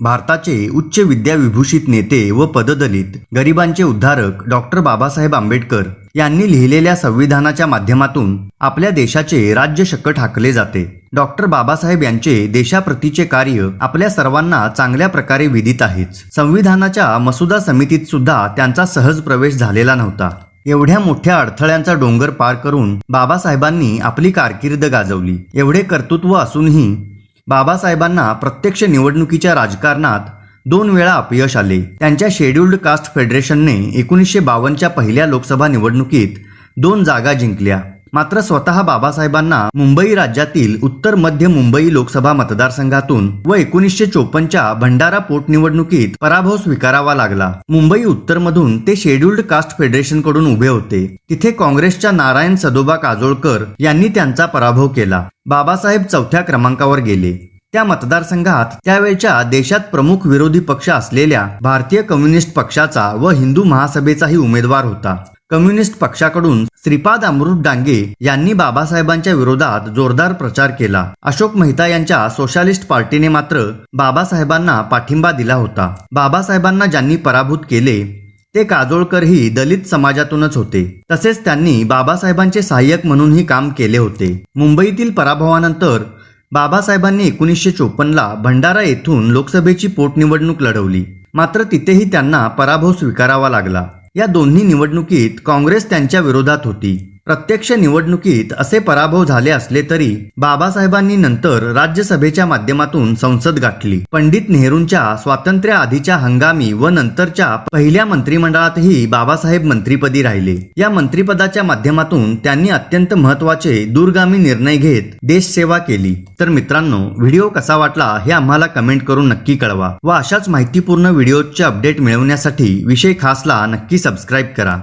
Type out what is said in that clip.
भारताचे उच्च विद्याविभूषित नेते व पददलित गरिबांचे उद्धारक डॉक्टर बाबासाहेब आंबेडकर यांनी लिहिलेल्या संविधानाच्या माध्यमातून आपल्या देशाचे राज्य शकट हाकले जाते. डॉक्टर बाबासाहेब यांचे देशाप्रतीचे कार्य आपल्या सर्वांना चांगल्या प्रकारे विदित आहेच संविधानाच्या मसुदा समितीत सुद्धा त्यांचा सहज प्रवेश झालेला नव्हता. एवढ्या मोठ्या अडथळ्यांचा डोंगर पार करून बाबासाहेबांनी आपली कारकीर्द गाजवली. एवढे कर्तृत्व असूनही बाबासाहेबांना प्रत्यक्ष निवडणुकीच्या राजकारणात दोन वेळा अपयश आले. त्यांच्या शेड्युल्ड कास्ट फेडरेशनने एकोणीसशे बावन्नच्या पहिल्या लोकसभा निवडणुकीत दोन जागा जिंकल्या. मात्र स्वतः बाबासाहेबांना मुंबई राज्यातील उत्तर मध्य मुंबई लोकसभा मतदारसंघातून व एकोणीसशे चोपन्नच्या भंडारा पोटनिवडणुकीत पराभव स्वीकारावा लागला. मुंबई उत्तरमधून ते शेड्युल्ड कास्ट फेडरेशनकडून उभे होते. तिथे काँग्रेसच्या नारायण सदोबा काजोळकर यांनी त्यांचा पराभव केला. बाबासाहेब चौथ्या क्रमांकावर गेले. त्या मतदारसंघात त्यावेळच्या देशात प्रमुख विरोधी पक्ष असलेल्या भारतीय कम्युनिस्ट पक्षाचा व हिंदू महासभेचाही उमेदवार होता. कम्युनिस्ट पक्षाकडून श्रीपाद अमृत डांगे यांनी बाबासाहेबांच्या विरोधात जोरदार प्रचार केला. अशोक मेहता यांच्या सोशालिस्ट पार्टीने मात्र बाबासाहेबांना पाठिंबा दिला होता. बाबासाहेबांना ज्यांनी पराभूत केले ते काजोळकरही दलित समाजातूनच होते. तसेच त्यांनी बाबासाहेबांचे सहाय्यक म्हणूनही काम केले होते. मुंबईतील पराभवानंतर बाबासाहेबांनी एकोणीसशे चोपन्नला भंडारा येथून लोकसभेची पोटनिवडणूक लढवली. मात्र तिथेही त्यांना पराभव स्वीकारावा लागला. या दोन्ही निवडणुकीत काँग्रेस त्यांच्या विरोधात होती. प्रत्यक्ष निवडणुकीत असे पराभव झाले असले तरी बाबासाहेबांनी नंतर राज्यसभेच्या माध्यमातून संसद गाठली. पंडित नेहरूंच्या स्वातंत्र्य आधीच्या हंगामी व नंतरच्या पहिल्या मंत्रिमंडळातही बाबासाहेब मंत्रीपदी राहिले. या मंत्रिपदाच्या माध्यमातून त्यांनी अत्यंत महत्त्वाचे दूरगामी निर्णय घेत देशसेवा केली. तर मित्रांनो व्हिडिओ कसा वाटला हे आम्हाला कमेंट करून नक्की कळवा व अशाच माहितीपूर्ण व्हिडिओचे अपडेट मिळवण्यासाठी विषय खासला नक्की सबस्क्राईब करा.